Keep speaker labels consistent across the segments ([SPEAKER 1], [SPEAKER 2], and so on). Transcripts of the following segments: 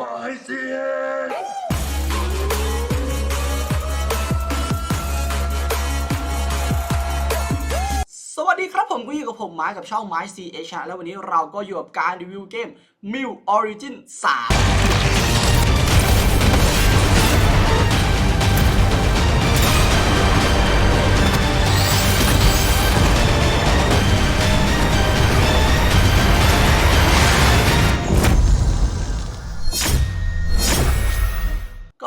[SPEAKER 1] My sin
[SPEAKER 2] สวัสดีครับผมก็อยู่กับผมไม้กับช่องไม้ CH แล้ววันนี้เราก็อยู่กับการรีวิวเกม m i l Origin 3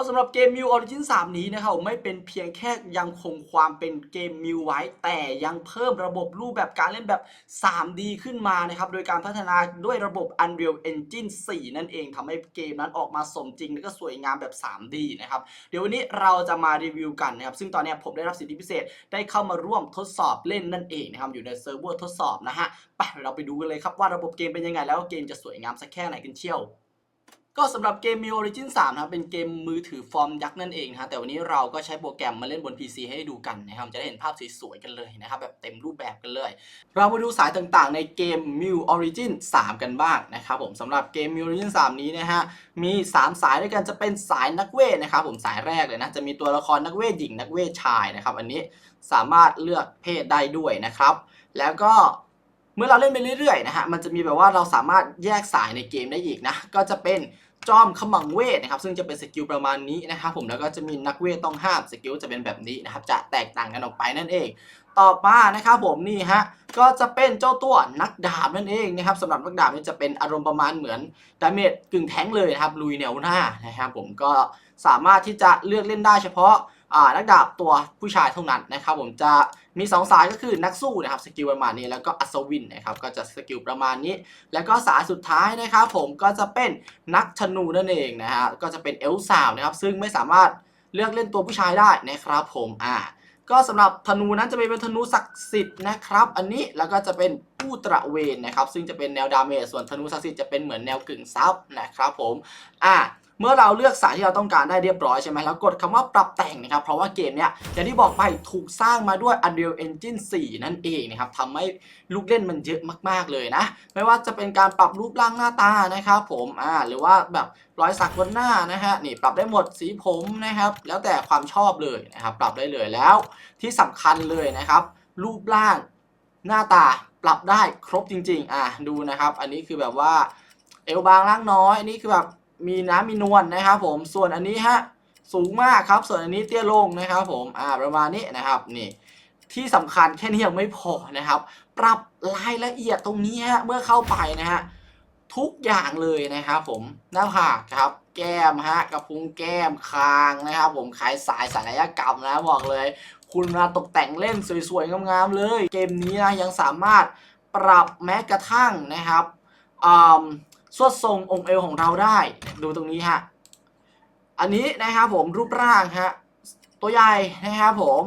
[SPEAKER 2] สำหรับเกม New Origin 3นี้นะครับไม่เป็นเพียงแค่ยังคงความเป็นเกม New ไว้ แต่ยังเพิ่มระบบรูปแบบการเล่นแบบ 3D ขึ้นมานะครับ โดยการพัฒนาด้วยระบบ Unreal Engine 4 นั่นเองทำให้เกมนั้นออกมาสมจริง และก็สวยงามแบบ 3D นะครับ เดี๋ยววันนี้เราจะมารีวิวกันนะครับ ซึ่งตอนนี้ผมได้รับสิทธิพิเศษได้เข้ามาร่วมทดสอบเล่นนั่นเองนะครับ อยู่ในเซิร์ฟเวอร์ทดสอบนะฮะไปเราไปดูกันเลยครับว่าระบบเกมเป็นยังไงแล้วเกมจะสวยงามสักแค่ไหนกันเชียว ก็สำหรับเกม m ิ Origin 3นะครับเป็นเกมมือถือฟอร์มยักษ์นั่นเองนะฮะแต่วันนี้เราก็ใช้โปรแกรมมาเล่นบน PC ให้ดูกันนะครับจะได้เห็นภาพสวยๆกันเลยนะครับแบบเต็มรูปแบบกันเลย เรามาดูสายต่างๆ ในเกม m ิ Origin 3 กันบ้างนะครับผมสำหรับเกม m ิ Origin 3 นี้นะฮะมี 3 สายด้วยกันจะเป็นสายนักเวทนะครับผมสายแรกเลยนะจะมีตัวละครนักเวทหญิงนักเวทชายนะครับอันนี้สามารถเลือกเพศได้ด้วยนะครับ แล้วก็เมื่อเราเล่นไปเรื่อยๆนะฮะมันจะมีแบบว่าเราสามารถแยกสายในเกมได้อีกนะก็จะเป็น จอมขมังเวทนะครับซึ่งจะเป็นสกิลประมาณนี้นะครับผมแล้วก็จะมีนักเวทต้องห้ามสกิลจะเป็นแบบนี้นะครับจะแตกต่างกันออกไปนั่นเอง ต่อมานะครับผมนี่ฮะก็จะเป็นเจ้าตัวนักดาบนั่นเองนะครับสำหรับนักดาบนี่จะเป็นอารมณ์ประมาณเหมือนดาเมจกึ่งแท้งเลยนะครับลุยแนวหน้านะครับผมก็สามารถที่จะเลือกเล่นได้เฉพาะ นักดาบตัวผู้ชายเท่านั้นนะครับผมจะมี 2 สายก็คือนักสู้นะครับสกิลประมาณนี้แล้วก็อัศวินนะครับก็จะสกิลประมาณนี้ แล้วก็สายสุดท้ายนะครับผมก็จะเป็นนักธนูนั่นเองนะฮะก็จะเป็นเอลสาวนะครับซึ่งไม่สามารถเลือกเล่นตัวผู้ชายได้นะครับผมอ่าก็สำหรับธนูนั้นจะเป็นธนูศักดิ์สิทธิ์นะครับ อันนี้แล้วก็จะเป็นผู้ตระเวนนะครับ ซึ่งจะเป็นแนวดาเมจส่วนธนูศักดิ์สิทธิ์จะเป็นเหมือนแนวกึ่งซับนะครับผมอ่า เมื่อเราเลือกสายที่เราต้องการได้เรียบร้อยใช่ไหมแล้วกดคำว่าปรับแต่งนะครับ เพราะว่าเกมเนี้ยอย่างที่บอกไปถูกสร้างมาด้วย Unreal Engine 4 นั่นเองนะครับทำให้ลูกเล่นมันเยอะมากๆเลยนะ ไม่ว่าจะเป็นการปรับรูปร่างหน้าตานะครับผมอ่าหรือว่าแบบรอยสักบนหน้านะฮะนี่ปรับได้หมดสีผมนะครับ แล้วแต่ความชอบเลยนะครับปรับได้เลยแล้วที่สำคัญเลยนะครับ รูปร่างหน้าตาปรับได้ครบจริง ๆ อะดูนะครับ อันนี้คือแบบว่าเอวบางร่างน้อยอันนี้คือแบบ มีน้ำมีนวลนะครับผมส่วนอันนี้ฮะสูงมากครับ ส่วนอันนี้เตี้ยลงนะครับ ผมอ่าประมาณนี้นะครับนี่ที่สำคัญแค่นี้ยังไม่พอนะครับ ปรับรายละเอียดตรงนี้ฮะเมื่อเข้าไปนะฮะทุกอย่างเลยนะครับผมหน้าผากครับ แก้มฮะกระพุ้งแก้มคางนะครับ ผมขายสายศัลยกรรมนะบอกเลย คุณมาตกแต่งเล่นสวยๆงามๆเลย เกมนี้นะยังสามารถปรับแม้กระทั่งนะครับอ่า สวดทรงองค์เอวของเราได้ ดูตรงนี้ฮะ อันนี้นะครับผมรูปร่างฮะตัวใหญ่นะครับผม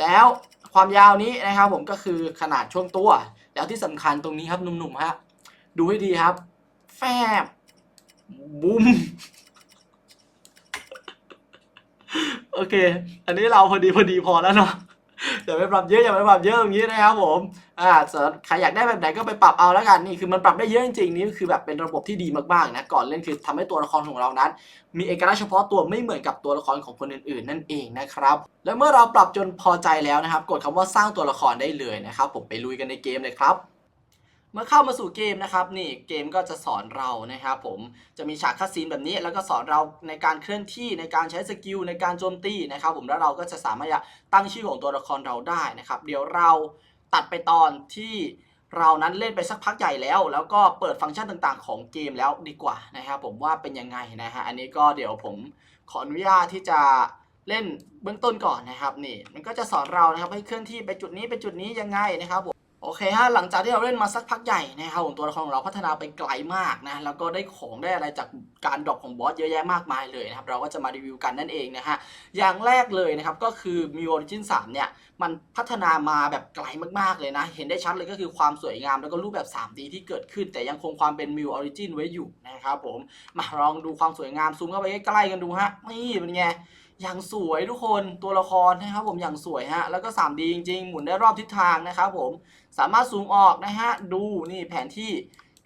[SPEAKER 2] แล้วความยาวนี้นะครับผมก็คือขนาดช่วงตัว แล้วที่สำคัญตรงนี้ครับหนุ่มๆฮะดูให้ดีครับ แฟบบุ้มโอเค อันนี้เราพอดีพอดีพอแล้วเนาะอย่าไปปรับเยอะอย่าไปปรับเยอะอย่างนี้นะครับผม อ่าส่วนใครอยากได้แบบไหนก็ไปปรับเอาแล้วกันนี่คือมันปรับได้เยอะจริงๆนี่คือแบบเป็นระบบที่ดีมากๆนะก่อนเล่นคือทำให้ตัวละครของเรานั้น มีเอกลักษณ์เฉพาะตัวไม่เหมือนกับตัวละครของคนอื่น ๆ นั่นเองนะครับและเมื่อเราปรับจนพอใจแล้วนะครับ กดคำว่าสร้างตัวละครได้เลยนะครับ ผมไปลุยกันในเกมเลยครับเมื่อเข้ามาสู่เกมนะครับนี่เกมก็จะสอนเรานะครับผมจะมีฉากคัดซีนแบบนี้ แล้วก็สอนเราในการเคลื่อนที่ในการใช้สกิลในการโจมตีนะครับผมแล้วเราก็จะสามารถจะตั้งชื่อของตัวละครเราได้นะครับ เดี๋ยวเรา ตัดไปตอนที่เรานั้นเล่นไปสักพักใหญ่แล้ว แล้วก็เปิดฟังก์ชันต่างๆ ของเกมแล้วดีกว่านะครับผมว่าเป็นยังไงนะฮะอันนี้ก็เดี๋ยวผมขออนุญาตที่จะเล่นเบื้องต้นก่อนนะครับนี่มันก็จะสอนเรานะครับให้เคลื่อนที่ไปจุดนี้ไปจุดนี้ยังไงนะครับผม โอเคฮะหลังจากที่เราเล่นมาสักพักใหญ่นะครับผมตัวละครของเราพัฒนาไปไกลมากนะแล้วก็ได้ของได้อะไรจากการดรอปของบอสเยอะแยะมากมายเลยนะครับเราก็จะมารีวิวกันนั่นเองนะฮะอย่างแรกเลยนะครับก็คือมี Origin 3เนี่ยมันพัฒนามาแบบไกลมากๆเลยนะ เห็นได้ชัดเลยก็คือความสวยงามแล้วก็รูปแบบ 3D ที่เกิดขึ้น แต่ยังคงความเป็น m ิ w Origin ไว้อยู่นะครับผมมาลองดูความสวยงามซูมเข้าไปใกล้ๆกันดูฮะนี่เป็นไง อย่างสวยทุกคนตัวละครนะครับผมอย่างสวยฮะแล้วก็ 3D จริง ๆ หมุนได้รอบทิศทางนะครับผมสามารถซูมออกนะฮะดูนี่แผนที่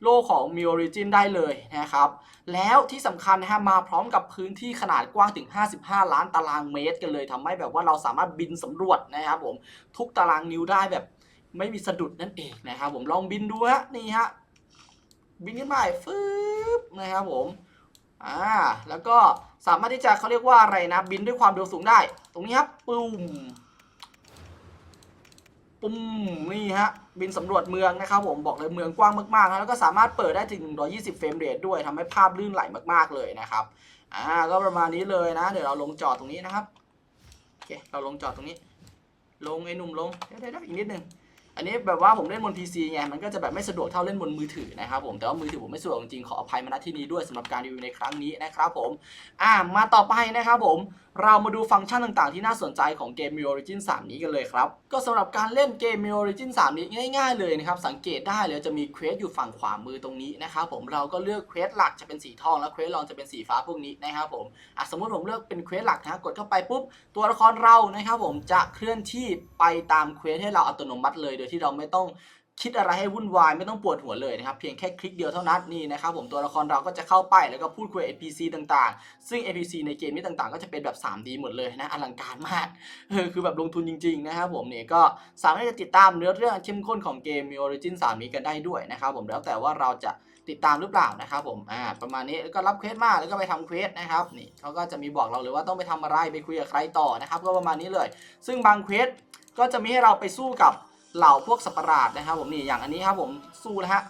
[SPEAKER 2] โล่ของ m i o r i g i n ได้เลยนะครับ แล้วที่สำคัญนะฮะมาพร้อมกับพื้นที่ขนาดกว้างถึง 55 ล้านตารางเมตรกันเลยทำให้แบบว่าเราสามารถบินสำรวจนะครับผมทุกตารางนิ้วได้แบบไม่มีสะดุดนั่นเองนะครับผมลองบินดูฮะนี่ฮะบินขึ้นไปฟืบนะครับผมอ่าแล้วก็ สามารถที่จะเขาเรียกว่าอะไรนะ บินด้วยความเร็วสูงได้ ตรงนี้ครับปุ้มปุ้มนี่ฮะบินสำรวจเมืองนะครับผมบอกเลยเมืองกว้างมากๆนะแล้วก็สามารถเปิดได้ถึง 120 เฟรมเรทด้วยทำให้ภาพลื่นไหลมากๆเลยนะครับอ่าก็ประมาณนี้เลยนะ เดี๋ยวเราลงจอดตรงนี้นะครับโอเคเราลงจอดตรงนี้ ลงไอ้หนุ่มลงเดี๋ยวเดี๋ยวอีกนิดนึง อันนี้แบบว่าผมเล่นบน PC ไงมันก็จะแบบไม่สะดวกเท่าเล่นบนมือถือนะครับผมแต่ว่ามือถือผมไม่สะดวกจริงๆขออภัยมาณที่นี้ด้วยสำหรับการรีวิวในครั้งนี้นะครับผมอ่ามาต่อไปนะครับผม เรามาดูฟังก์ชันต่างๆ ที่น่าสนใจของเกม m i Origin 3 นี้กันเลยครับ ก็สำหรับการเล่นเกม m i Origin 3 นี้ง่ายๆเลยนะครับ สังเกตได้เลยจะมีเควสอยู่ฝั่งขวามือตรงนี้นะครับผมเราก็เลือกเควสหลักจะเป็นสีทองแล้วเควสรองจะเป็นสีฟ้าพวกนี้นะครับผมอะสมมติผมเลือกเป็นเควสหลักนะกดเข้าไปปุ๊บ ตัวละครเรานะครับผมจะเคลื่อนที่ไปตามเควสให้เราอัตโนมัติเลย โดยที่เราไม่ต้อง คิดอะไรให้วุ่นวายไม่ต้องปวดหัวเลยนะครับเพียงแค่คลิกเดียวเท่านั้นนี่นะครับผมตัวละครเราก็จะเข้าไปแล้วก็พูดคุยกับ NPC ต่างๆ ซึ่ง NPC ในเกมนี้ต่างๆ ก็จะเป็นแบบ 3D หมดเลยนะอลังการมากเออคือแบบลงทุนจริงๆนะครับผมเนี่ยก็สามารถจะติดตามเนื้อเรื่องเข้มข้นของเกม m Origin 3นี้กันได้ด้วยนะครับผมแล้วแต่ว่าเราจะติดตามหรือเปล่านะครับผมอ่าประมาณนี้แล้วก็รับเควสมาแล้วก็ไปทำเควสนะครับนี่เขาก็จะมีบอกเราเลยว่าต้องไปทำอะไรไปคุยกับใครต่อนะครับก็ประมาณนี้เลย ซึ่งบางเควสก็จะมีให้เราไปสู้กับ เหล่าพวกสัตว์ปหลาดนะครับผมนี่อย่างอันนี้ครับผมสู้นะฮะ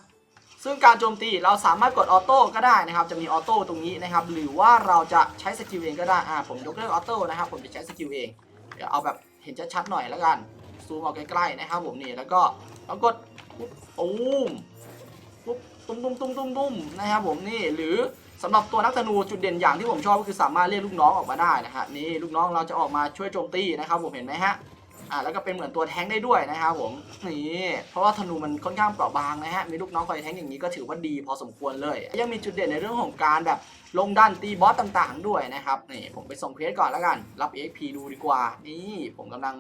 [SPEAKER 2] ซึ่งการโจมตีเราสามารถกดออโต้ก็ได้นะครับ จะมีออโต้ตรงนี้นะครับ หรือว่าเราจะใช้สกิลเองก็ได้อ่าผมยกเลิกออโต้นะครับ ผมจะใช้สกิลเองเดี๋ยวเอาแบบเห็นชัดๆหน่อยแล้วกันซูมเอาใกล้ๆนะครับ ผมนี่แล้วก็เรากดปุ๊บตูมปุ๊บตุ้มตุ้มตุ้มตุ้มตุ้มนะครับผมนี่หรือสำหรับตัวนักธนูจุดเด่นอย่างที่ผมชอบก็คือสามารถเรียกลูกน้องออกมาได้นะฮะนี่ลูกน้องเราจะออกมาช่วยโจมตีนะครับ ผมเห็นไหมฮะ อ่าแล้วก็เป็นเหมือนตัวแท้งได้ด้วยนะครับผมนี่เพราะว่าธนูมันค่อนข้างเปราะบางนะฮะมีลูกน้องคอยแท้งอย่างนี้ก็ถือว่าดีพอสมควรเลย ยังมีจุดเด่นในเรื่องของการแบบลงดันตีบอสต่างๆ ด้วยนะครับนี่ผมไปส่งเควสก่อนแล้วกันรับ EXP ดูดีกว่า นี่ผมกำลัง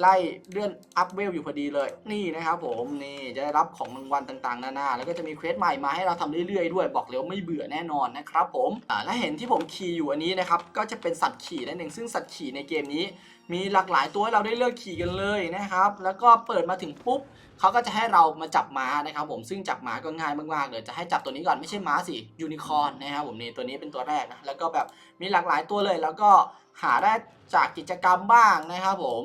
[SPEAKER 2] ไล่เลื่อนอัพเวลอยู่พอดีเลยนี่นะครับผมนี่จะได้รับของรางวัลต่างๆ นานาแล้วก็จะมีเควสใหม่มาให้เราทำเรื่อยๆด้วยบอกเลยว่าไม่เบื่อแน่นอนนะครับผมและเห็นที่ผมขี่อยู่อันนี้นะครับก็จะเป็นสัตว์ขี่นั่นเองซึ่งสัตว์ขี่ในเกมนี้ มีหลากหลายตัวให้เราได้เลือกขี่กันเลยนะครับ แล้วก็เปิดมาถึงปุ๊บเขาก็จะให้เรามาจับม้านะครับ ผมซึ่งจับม้าก็ง่ายมากๆเลยจะให้จับตัวนี้ก่อนไม่ใช่ม้าสิยูนิคอร์นนะครับผมนี่ตัวนี้เป็นตัวแรกนะแล้วก็แบบมีหลากหลายตัวเลย แล้วก็หาได้จากกิจกรรมบ้างนะครับ ผม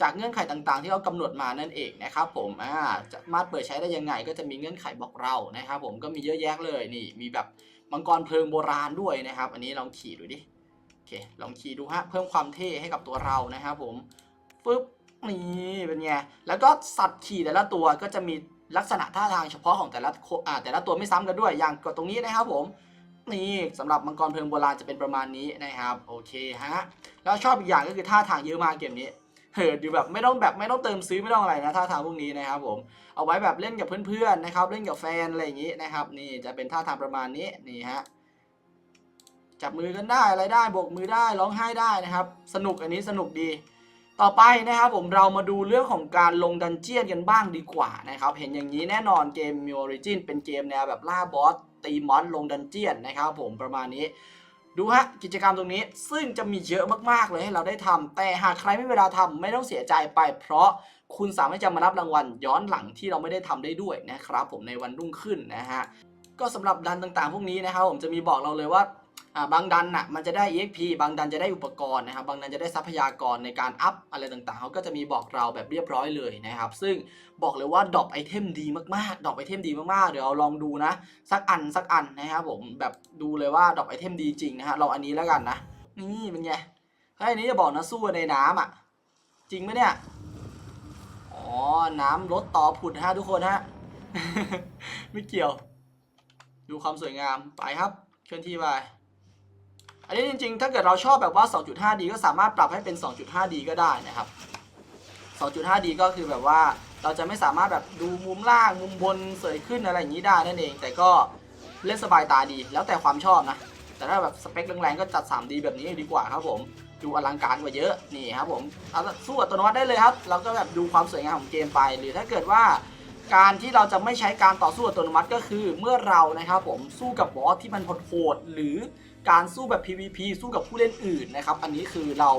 [SPEAKER 2] จากเงื่อนไขต่างๆ ที่เขากำหนดมานั่นเองนะครับผมอ่าจะสามารถเปิดใช้ได้ยังไง ก็จะมีเงื่อนไขบอกเรานะครับ ผมก็มีเยอะแยะเลยนี่มีแบบมังกรเพลิงโบราณด้วยนะครับ อันนี้ลองขี่ดูดิ อเคลองขี่ดูฮะเพิ่มความเท่ให้กับตัวเรานะครับผมปึ๊บนี่เป็นไงแล้วก็สัตว์ขี่แต่ละตัวก็จะมีลักษณะท่าทางเฉพาะของแต่ละอ่าแต่ละตัวไม่ซ้ำกันด้วยอย่างกดตรงนี้นะครับผมนี่สำหรับมังกรเพลิงโบราณจะเป็นประมาณนี้นะครับโอเคฮะแล้วชอบอีกอย่างก็คือท่าทางเยอะมากเกมนี้เฮ้ยดูแบบไม่ต้องแบบไม่ต้องเติมซื้อไม่ต้องอะไรนะท่าทางพวกนี้นะครับผมเอาไว้แบบเล่นกับเพื่อนๆนะครับเล่นกับแฟนอะไรอย่างนี้นะครับนี่จะเป็นท่าทางประมาณนี้นี่ฮะ จับมือกันได้อะไรได้โบกมือได้ร้องไห้ได้นะครับ สนุกอันนี้สนุกดี ต่อไปนะครับผมเรามาดูเรื่องของการลงดันเจียนกันบ้างดีกว่านะครับ เห็นอย่างนี้แน่นอนเกม m i Origin เป็นเกมแนวแบบล่าบอสตีมอนลงดันเจียนนะครับ ผมประมาณนี้ดูฮะกิจกรรมตรงนี้ซึ่งจะมีเยอะมากๆเลยให้เราได้ทำแต่หากใครไม่เวลาทำไม่ต้องเสียใจไป เพราะคุณสามารถจะมารับรางวัลย้อนหลังที่เราไม่ได้ทำได้ด้วยนะครับ ผมในวันรุ่งขึ้นนะฮะก็สำหรับดันต่างๆ พวกนี้นะครับผมจะมีบอกเราเลยว่า บางดันน่ะมันจะได้ EXP บางดันจะได้อุปกรณ์นะครับ บางดันจะได้ทรัพยากรในการอัพอะไรต่างๆ เขาก็จะมีบอกเราแบบเรียบร้อยเลยนะครับ ซึ่งบอกเลยว่าดรอปไอเทมดีมากๆดรอปไอเทมดีมากๆ เดี๋ยวเราลองดูนะ สักอันสักอันนะครับผม แบบดูเลยว่าดรอปไอเทมดีจริงนะฮะลองอันนี้แล้วกันนะ นี่เป็นไงเฮ้นี้จะบอกนะสู้ในน้ำอะ จริงไหมเนี่ย อ๋อ น้ำลดต่อผุดฮะทุกคนฮะ ไม่เกี่ยว ดูความสวยงาม ไปครับเคลื่อนที่ไป อันนี้จริงๆ ถ้าเกิดเราชอบแบบว่า 2.5D ก็สามารถปรับให้เป็น 2.5D ก็ได้นะครับ 2.5D ก็คือแบบว่าเราจะไม่สามารถแบบดูมุมล่างมุมบนเสยขึ้นอะไรอย่างนี้ได้นั่นเอง แต่ก็เล่นสบายตาดีแล้วแต่ความชอบนะ แต่ถ้าแบบสเปคแรงๆก็จัด 3D แบบนี้ดีกว่าครับผมดูอลังการกว่าเยอะนี่ครับผมเอาสู้อัตโนมัติได้เลยครับเราก็แบบดูความสวยงามของเกมไป หรือถ้าเกิดว่าการที่เราจะไม่ใช้การต่อสู้อัตโนมัติก็คือเมื่อเรานะครับผมสู้กับบอสที่มันโหดๆหรือ การสู้แบบ PVP สู้กับผู้เล่นอื่นนะครับ อันนี้คือเรา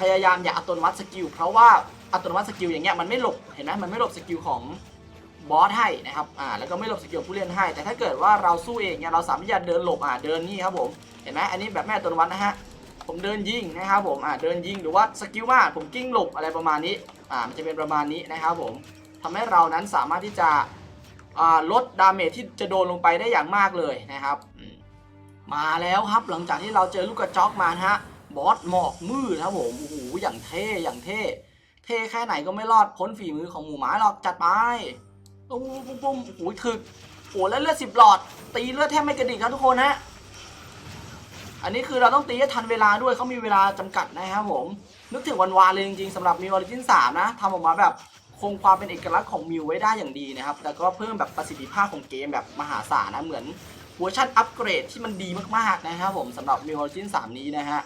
[SPEAKER 2] พยายามอย่าอัตโนมัติสกิลเพราะว่าอัตโนมัติสกิลอย่างเงี้ยมันไม่หลบเห็นไหมมันไม่หลบสกิลของบอสให้นะครับอ่าแล้วก็ไม่หลบสกิลผู้เล่นให้ แต่ถ้าเกิดว่าเราสู้เองเนี่ยเราสามารถที่จะเดินหลบอ่าเดินนี่ครับผมเห็นไหมอันนี้แบบไม่อัตโนมัตินะฮะผมเดินยิงนะครับผมอ่าเดินยิงหรือว่าสกิลมากผมกิ้งหลบอะไรประมาณนี้อ่ามันจะเป็นประมาณนี้นะครับผมทำให้เรานั้นสามารถที่จะอ่าลดดาเมจที่จะโดนลงไปได้อย่างมากเลยนะครับ มาแล้วครับหลังจากที่เราเจอลูกกระจอกมาฮะบอสหมอกมืดครับผมโอ้โหอย่างเท่อย่างเท่เท่แค่ไหนก็ไม่รอดพ้นฝีมือของหมูหมาหรอกจัดไปตุ้มปุ้มปุ้มโอ้โหถึกโอ้แล้วเลือดสิบหลอด ตีเลือดแทบไม่กระดิกครับทุกคนฮะอันนี้คือเราต้องตีให้ทันเวลาด้วยเขามีเวลาจำกัดนะครับผม นึกถึงวันวานเลยจริงๆสำหรับมิวออริจิน3นะทำออกมาแบบคงความเป็นเอกลักษณ์ของมิวไว้ได้อย่างดีนะครับแล้วก็เพิ่มแบบประสิทธิภาพของเกมแบบมหาศาลนะเหมือน เวอร์ชันอัปเกรดที่มันดีมากๆนะครับผมสำหรับมิวออริจิน3นี้นะฮะ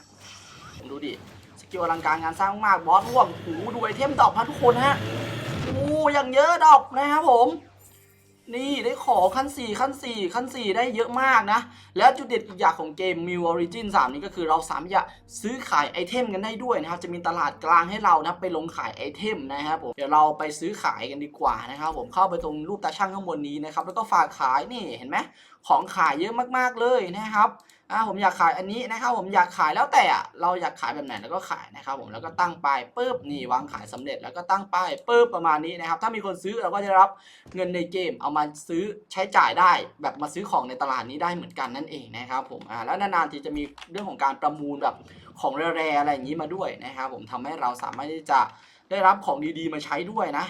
[SPEAKER 2] ผมดูดิสกิลอลังการงานสร้างมากบอสร่วงโอ้โหดูไอเทมดอกพะทุกคนฮะโอ้อย่างเยอะดอกนะครับผม นี่ได้ขอขั้น 4 ขั้น 4 ขั้น 4 ได้เยอะมากนะ แล้วจุดเด่นอีกอย่างของเกม New Origin 3 นี้ก็คือเราสามารถซื้อขายไอเทมกันได้ด้วยนะครับ จะมีตลาดกลางให้เรานะไปลงขายไอเทมนะครับผม เดี๋ยวเราไปซื้อขายกันดีกว่านะครับผมเข้าไปตรงรูปตาช่างข้างบนนี้นะครับ แล้วก็ฝากขายนี่เห็นไหมของขายเยอะมากๆเลยนะครับ อ่าผมอยากขายอันนี้นะครับผมอยากขายแล้วแต่อะเราอยากขายแบบไหนแล้วก็ขายนะครับผมแล้วก็ตั้งป้ายปุ๊บนี่วางขายสำเร็จแล้วก็ตั้งป้ายปุ๊บประมาณนี้นะครับถ้ามีคนซื้อเราก็จะรับเงินในเกม เอามาซื้อใช้จ่ายได้ แบบมาซื้อของในตลาดนี้ได้เหมือนกันนั่นเองนะครับผมอ่าแล้วนานๆทีจะมีเรื่องของการประมูลแบบของแร่ๆอะไรอย่างนี้มาด้วยนะครับผมทำให้เราสามารถที่จะได้รับของดีๆมาใช้ด้วยนะ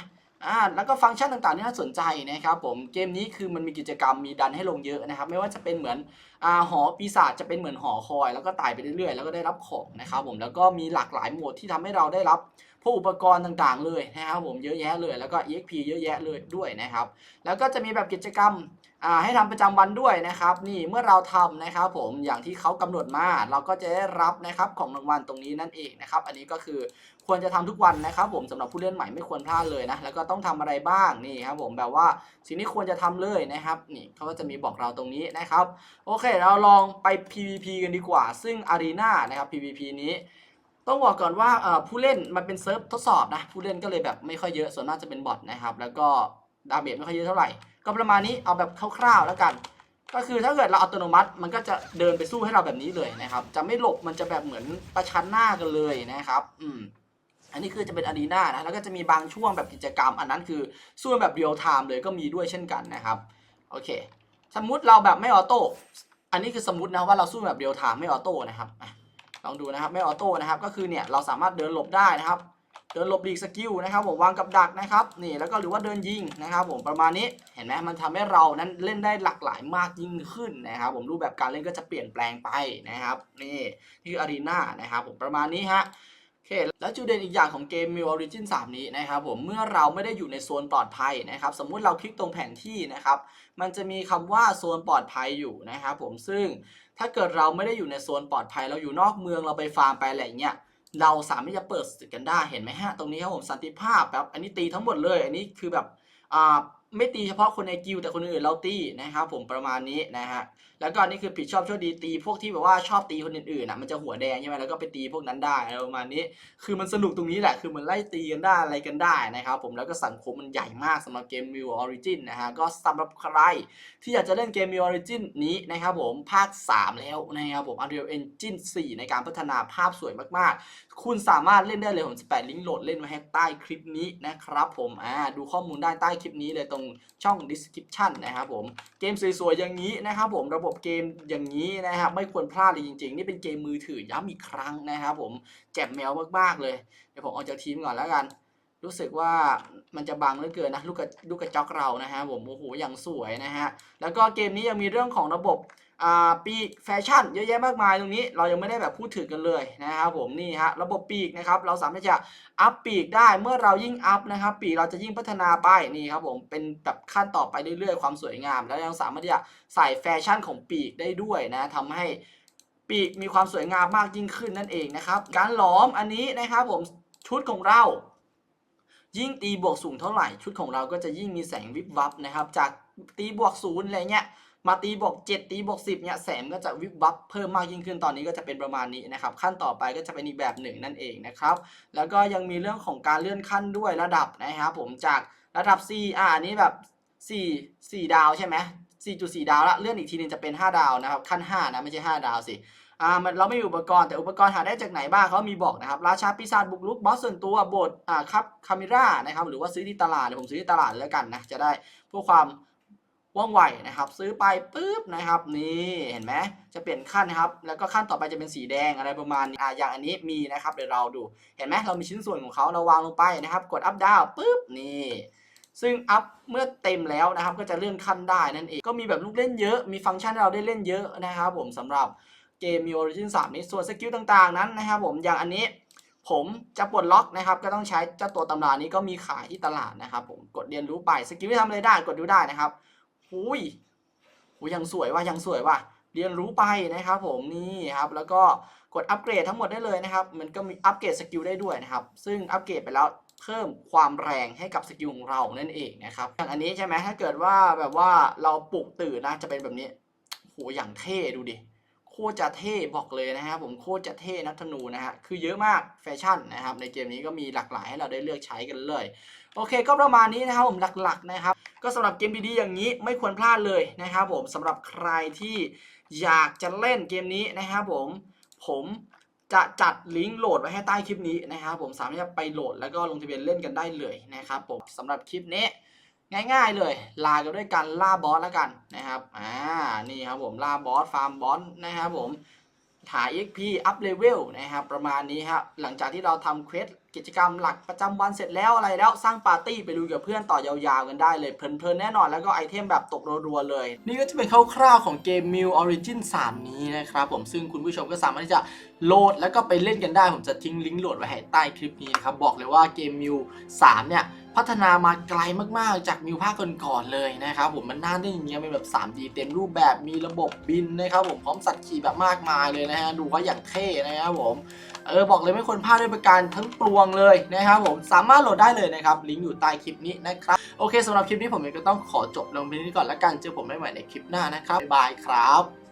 [SPEAKER 2] อ่าแล้วก็ฟังก์ชันต่างๆที่น่าสนใจนะครับผมเกมนี้คือมันมีกิจกรรมมีดันให้ลงเยอะนะครับ ไม่ว่าจะเป็นเหมือนอ่าหอปีศาจจะเป็นเหมือนหอคอย แล้วก็ตายไปเรื่อยๆ แล้วก็ได้รับของนะครับผมแล้วก็มีหลากหลายโหมดที่ทำให้เราได้รับพวกอุปกรณ์ต่างๆ เลยนะครับผมเยอะแยะเลยแล้วก็ EXP เยอะแยะเลยด้วยนะครับ แล้วก็จะมีแบบกิจกรรม ให้ทำประจำวันด้วยนะครับ นี่เมื่อเราทำนะครับ ผมอย่างที่เขากำหนดมาเราก็จะได้รับนะครับของรางวัลตรงนี้นั่นเองนะครับ อันนี้ก็คือควรจะทำทุกวันนะครับ ผมสำหรับผู้เล่นใหม่ไม่ควรพลาดเลยนะแล้วก็ต้องทำอะไรบ้างนี่ครับ ผมแบบว่าสิ่งที่ควรจะทำเลยนะครับ นี่เขาก็จะมีบอกเราตรงนี้นะครับ โอเค เราลองไป PVP กันดีกว่า ซึ่ง Arena นะครับ PVP นี้ต้องบอกก่อนว่าผู้เล่นมันเป็นเซิร์ฟทดสอบนะผู้เล่นก็เลยแบบไม่ค่อยเยอะส่วนมากจะเป็นบอทนะครับ แล้วก็ ดาเมจไม่ค่อยเยอะเท่าไหร่ ก็ประมาณนี้เอาแบบคร่าวๆแล้วกัน ก็คือถ้าเกิดเราอัตโนมัติมันก็จะเดินไปสู้ให้เราแบบนี้เลยนะครับ จะไม่หลบมันจะแบบเหมือนประชันหน้ากันเลยนะครับ อืมอันนี้คือจะเป็นอารีนานะแล้วก็จะมีบางช่วงแบบกิจกรรม อันนั้นคือสู้แบบเรียลไทม์เลยก็มีด้วยเช่นกันนะครับโอเค สมมุติเราแบบไม่ออโต้อันนี้คือสมมตินะว่าเราสู้แบบเรียลไทม์ไม่ออโต้นะครับลองดูนะครับไม่ออโต้นะครับก็คือเนี่ยเราสามารถเดินหลบได้นะครับ เดินหลบหลีกสกิลนะครับผมวางกับดักนะครับนี่แล้วก็หรือว่าเดินยิงนะครับผมประมาณนี้เห็นไหมมันทำให้เรานั้นเล่นได้หลากหลายมากยิ่งขึ้นนะครับผมรูปแบบการเล่นก็จะเปลี่ยนแปลงไปนะครับนี่นี่อารีนานะครับผมประมาณนี้ฮะโอเคแล้วจุดเด่นอีกอย่างของเกม New Origin 3 นี้นะครับผมเมื่อเราไม่ได้อยู่ในโซนปลอดภัยนะครับสมมุติเราคลิกตรงแผนที่นะครับมันจะมีคำว่าโซนปลอดภัยอยู่นะครับผมซึ่งถ้าเกิดเราไม่ได้อยู่ในโซนปลอดภัยเราอยู่นอกเมืองเราไปฟาร์มไปอะไรอย่างเงี้ย เราสามารถจะเปิดศึกกันได้เห็นไหมฮะตรงนี้ครับผมสันติภาพแบบอันนี้ตีทั้งหมดเลย อันนี้คือแบบอ่าไม่ตีเฉพาะคนในกิลแต่คนอื่นเราตีนะครับผมประมาณนี้นะฮะแล้วก็อันนี่คือผิดชอบชั่วดีตีพวกที่แบบว่าชอบตีคนอื่นๆอะมันจะหัวแดงใช่ไหมแล้วก็ไปตีพวกนั้นได้อะไรประมาณนี้ คือมันสนุกตรงนี้แหละคือมันไล่ตีกันได้อะไรกันได้นะครับผมแล้วก็สังคมมันใหญ่มากสำหรับเกม New Origin นะฮะก็สำหรับใครที่อยากจะเล่นเกม New Origin นี้นะครับผมภาค 3 แล้วนะครับผม Unreal Engine 4 ในการพัฒนาภาพสวยมากๆ คุณสามารถเล่นได้เลยผมจะแปะลิงก์โหลดเล่นไว้ให้ใต้คลิปนี้นะครับผมอ่าดูข้อมูลได้ใต้คลิปนี้เลยตรงช่อง description นะครับผมเกมสวยๆอย่างนี้นะครับผมระบบเกมอย่างนี้นะครับไม่ควรพลาดเลยจริงๆ นี่เป็นเกมมือถือย้ำอีกครั้งนะครับผมแจ่มแมวมากๆเลยเดี๋ยวผมออกจากทีมก่อนแล้วกัน รู้สึกว่ามันจะบังเหลือเกินนะลูกกระลูกกระจอกเรานะฮะผมโอ้โหอย่างสวยนะฮะแล้วก็เกมนี้ยังมีเรื่องของระบบ ปีกแฟชั่นเยอะแยะมากมายตรงนี้เรายังไม่ได้แบบพูดถึงกันเลยนะครับผมนี่ฮะระบบปีกนะครับเราสามารถจะอัพปีกได้เมื่อเรายิ่งอัพนะครับปีกเราจะยิ่งพัฒนาไปนี่ครับผมเป็นแบบขั้นต่อไปเรื่อยๆความสวยงาม แล้วยังสามารถที่จะใส่แฟชั่นของปีกได้ด้วยนะทำให้ปีกมีความสวยงามมากยิ่งขึ้นนั่นเองนะครับการหลอมอันนี้นะครับผมชุดของเรายิ่งตีบวกสูงเท่าไหร่ชุดของเราก็จะยิ่งมีแสงวิบวับนะครับจากตีบวกศูนย์อะไรเงี้ย มาตีบวก7ตีบวก10เนี่ยแสงก็จะวิบวับเพิ่มมากยิ่งขึ้นตอนนี้ก็จะเป็นประมาณนี้นะครับขั้นต่อไปก็จะเป็นอีกแบบหนึ่งนั่นเองนะครับแล้วก็ยังมีเรื่องของการเลื่อนขั้นด้วยระดับนะครับผมจากระดับ C อ่าอันนี้แบบ 4 4 ดาวใช่ไหม4.4 ดาวละเลื่อนอีกทีนึงจะเป็น 5 ดาวนะครับขั้น5นะไม่ใช่ 5 ดาวสิอ่ามันเราไม่มีอุปกรณ์แต่อุปกรณ์หาได้จากไหนบ้างเขามีบอกนะครับราชาปีศาจบุกรุกบอสส่วนตัวบทอ่าครับคามิร่านะครับหรือว่าซื้อที่ตลาดผมซื้อที่ตลาดแล้วกันนะจะได้เพื่อความ ว่องไวนะครับ ซื้อไปปุ๊บนะครับนี่เห็นไหมจะเปลี่ยนขั้นนะครับ แล้วก็ขั้นต่อไปจะเป็นสีแดงอะไรประมาณนี้อ่าอย่างอันนี้มีนะครับเดี๋ยวเราดู เห็นไหมเรามีชิ้นส่วนของเขาเราวางลงไปนะครับ กดอัพดาวปุ๊บนี่ซึ่งอัพเมื่อเต็มแล้วนะครับก็จะเลื่อนขั้นได้นั่นเองก็มีแบบลูกเล่นเยอะมีฟังก์ชันให้เราได้เล่นเยอะนะครับผมสำหรับเกมมี Origin 3นี้ส่วนสกิลต่างๆนั้นนะครับผมอย่างอันนี้ผมจะปลดล็อกนะครับ ก็ต้องใช้เจ้าตัวตำรานี้ก็มีขายที่ตลาดนะครับ ผมกดเรียนรู้ไปสกิลที่ทำอะไรได้กดดูได้นะครับ หุยหุยยังสวยว่ะยังสวยว่ะเรียนรู้ไปนะครับผมนี่ครับแล้วก็กดอัปเกรดทั้งหมดได้เลยนะครับมันก็มีอัปเกรดสกิลได้ด้วยนะครับซึ่งอัปเกรดไปแล้วเพิ่มความแรงให้กับสกิลของเรานั่นเองนะครับอย่างอันนี้ใช่ไหมถ้าเกิดว่าแบบว่าเราปลุกตื่นนะจะเป็นแบบนี้โหอย่างเท่ดูดิโคตรจะเท่บอกเลยนะครับผมโคตรจะเท่นักธนูนะฮะคือเยอะมากแฟชั่นนะครับในเกมนี้ก็มีหลากหลายให้เราได้เลือกใช้กันเลย โอเคก็ประมาณนี้นะครับผมหลักๆนะครับ ก็สำหรับเกมดีๆอย่างนี้ไม่ควรพลาดเลยนะครับผมสำหรับใครที่อยากจะเล่นเกมนี้นะครับผมผมจะจัดลิงก์โหลดไว้ให้ใต้คลิปนี้นะครับผมสามารถจะไปโหลดแล้วก็ลงทะเบียนเล่นกันได้เลยนะครับผมสำหรับคลิปนี้ง่ายๆเลยลากันด้วยการล่าบอสแล้วกันนะครับอ่านี่ครับผมล่าบอสฟาร์มบอสนะครับผมถ่าย XP อัพเลเวลนะครับประมาณนี้ครับหลังจากที่เราทำเควส กิจกรรมหลักประจำวันเสร็จแล้วอะไรแล้วสร้างปาร์ตี้ไปดูกับเพื่อนต่อยาวๆกันได้เลย เพลินๆแน่นอนแล้วก็ไอเทมแบบตกรัวๆเลย นี่ก็จะเป็นคร่าวๆของเกม Mew Origin 3 นี้นะครับผมซึ่งคุณผู้ชมก็สามารถที่จะโหลดแล้วก็ไปเล่นกันได้ ผมจะทิ้งลิงก์โหลดไว้ให้ใต้คลิปนี้นะครับบอกเลยว่าเกม Mew 3 เนี่ย พัฒนามาไกลมากๆ จากมิวภาคก่อนๆเลยนะครับผมมันน่าได้อย่างเงี้ยเป็นแบบ 3D เต็มรูปแบบมีระบบบินนะครับผมพร้อมสัตว์ขี่แบบมากมายเลยนะฮะดูว่าอย่างเท่นะครับผมเออบอกเลยไม่ควรพลาดด้วยประการทั้งปวงเลยนะครับผมสามารถโหลดได้เลยนะครับลิงก์อยู่ใต้คลิปนี้นะครับโอเคสำหรับคลิปนี้ผมเองก็ต้องขอจบลงเพียงนี้ก่อนละกันเจอผมได้ใหม่ในคลิปหน้านะครับบ๊ายบายครับ